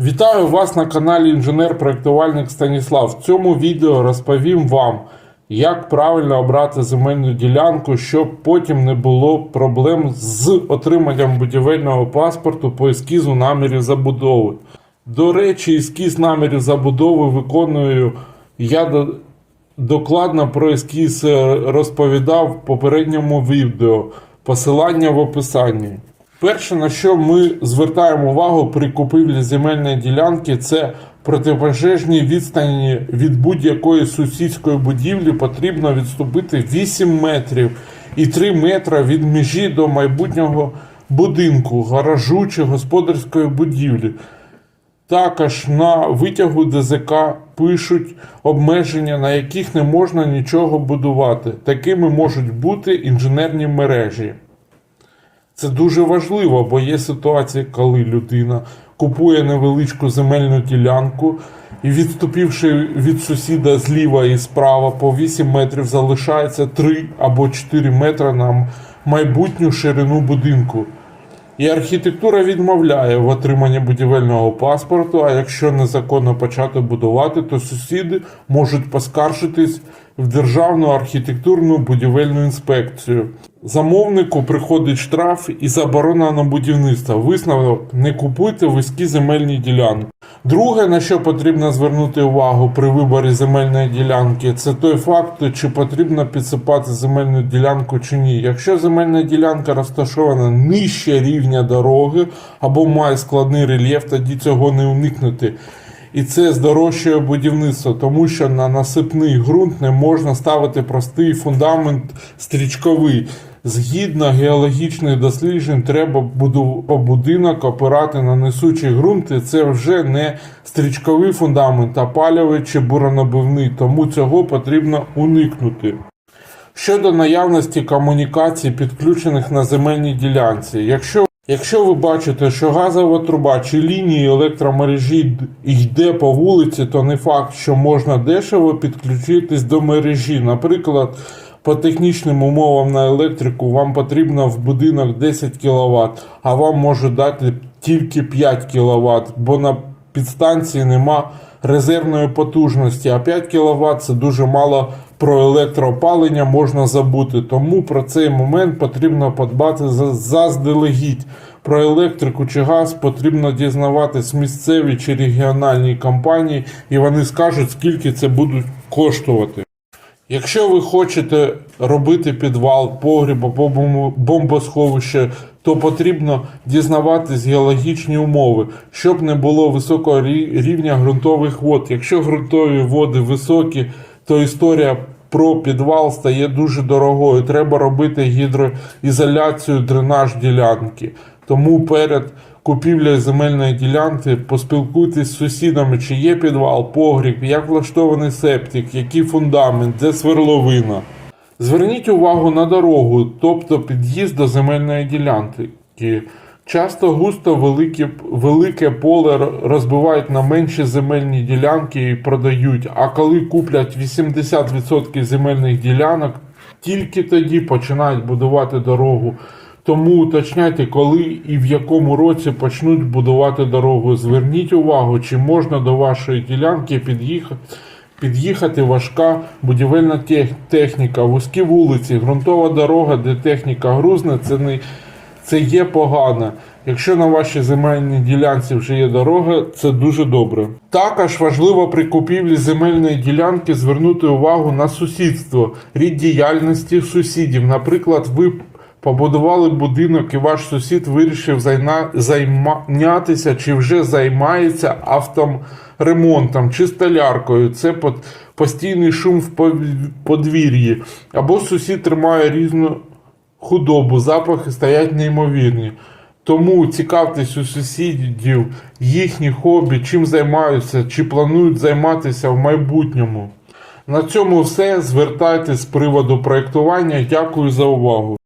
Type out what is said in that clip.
Вітаю вас на каналі інженер-проєктувальник Станіслав. В цьому відео розповім вам, як правильно обрати земельну ділянку, щоб потім не було проблем з отриманням будівельного паспорту по ескізу намірів забудови. До речі, ескіз намірів забудови виконую я докладно про ескіз е, розповідав в попередньому відео. Посилання в описанні. Перше, на що ми звертаємо увагу при купівлі земельної ділянки, це протипожежні відстані від будь-якої сусідської будівлі потрібно відступити 8 метрів і 3 метри від межі до майбутнього будинку, гаражу чи господарської будівлі. Також на витягу ДЗК пишуть обмеження, на яких не можна нічого будувати. Такими можуть бути інженерні мережі. Це дуже важливо, бо є ситуації, коли людина купує невеличку земельну ділянку і, відступивши від сусіда зліва і справа по 8 метрів, залишається 3 або 4 метри на майбутню ширину будинку. І архітектура відмовляє в отриманні будівельного паспорту, а якщо незаконно почати будувати, то сусіди можуть поскаржитись в Державну архітектурну будівельну інспекцію. Замовнику приходить штраф і заборона на будівництво. Висновок не купуйте вузькі земельні ділянки. Друге, на що потрібно звернути увагу при виборі земельної ділянки, це той факт, чи потрібно підсипати земельну ділянку чи ні. Якщо земельна ділянка розташована нижче рівня дороги або має складний рельєф, тоді цього не уникнути. І це здорожчує будівництво, тому що на насипний ґрунт не можна ставити простий фундамент стрічковий. Згідно геологічних досліджень, треба будинок опирати на несучий ґрунт, і це вже не стрічковий фундамент, а пальовий чи буронабивний, тому цього потрібно уникнути. Щодо наявності комунікацій, підключених на земельній ділянці, якщо Якщо ви бачите, що газова труба чи лінії електромережі йде по вулиці, то не факт, що можна дешево підключитись до мережі. Наприклад, по технічним умовам на електрику вам потрібно в будинок 10 кВт, а вам можуть дати тільки 5 кВт, бо на підстанції нема резервної потужності, а 5 кВт це дуже мало про електроопалення можна забути. Тому про цей момент потрібно подбати заздалегідь. Про електрику чи газ потрібно дізнаватись місцеві чи регіональні компанії, і вони скажуть, скільки це будуть коштувати. Якщо ви хочете робити підвал, погріб або бом- бомбосховище, то потрібно дізнаватись геологічні умови, щоб не було високого рівня ґрунтових вод. Якщо ґрунтові води високі, то історія про підвал стає дуже дорогою. Треба робити гідроізоляцію, дренаж ділянки. Тому перед купівлею земельної ділянки поспілкуйтесь з сусідами, чи є підвал, погріб, як влаштований септик, який фундамент, де сверловина. Зверніть увагу на дорогу, тобто під'їзд до земельної ділянки. Часто густо велике, велике поле розбивають на менші земельні ділянки і продають. А коли куплять 80% земельних ділянок, тільки тоді починають будувати дорогу. Тому уточняйте, коли і в якому році почнуть будувати дорогу. Зверніть увагу, чи можна до вашої ділянки під'їхати. Під'їхати важка будівельна тех- техніка, вузькі вулиці, ґрунтова дорога, де техніка грузне, це не це є погано. Якщо на вашій земельній ділянці вже є дорога, це дуже добре. Також важливо при купівлі земельної ділянки звернути увагу на сусідство, рід діяльності сусідів. Наприклад, ви побудували будинок і ваш сусід вирішив зайна... зайнятися чи вже займається авторемонтом чи столяркою. Це постійний шум в подвір'ї. Або сусід тримає різну худобу, запахи стоять неймовірні. Тому цікавтесь у сусідів, їхні хобі, чим займаються, чи планують займатися в майбутньому. На цьому все. Звертайтесь з приводу проєктування. Дякую за увагу.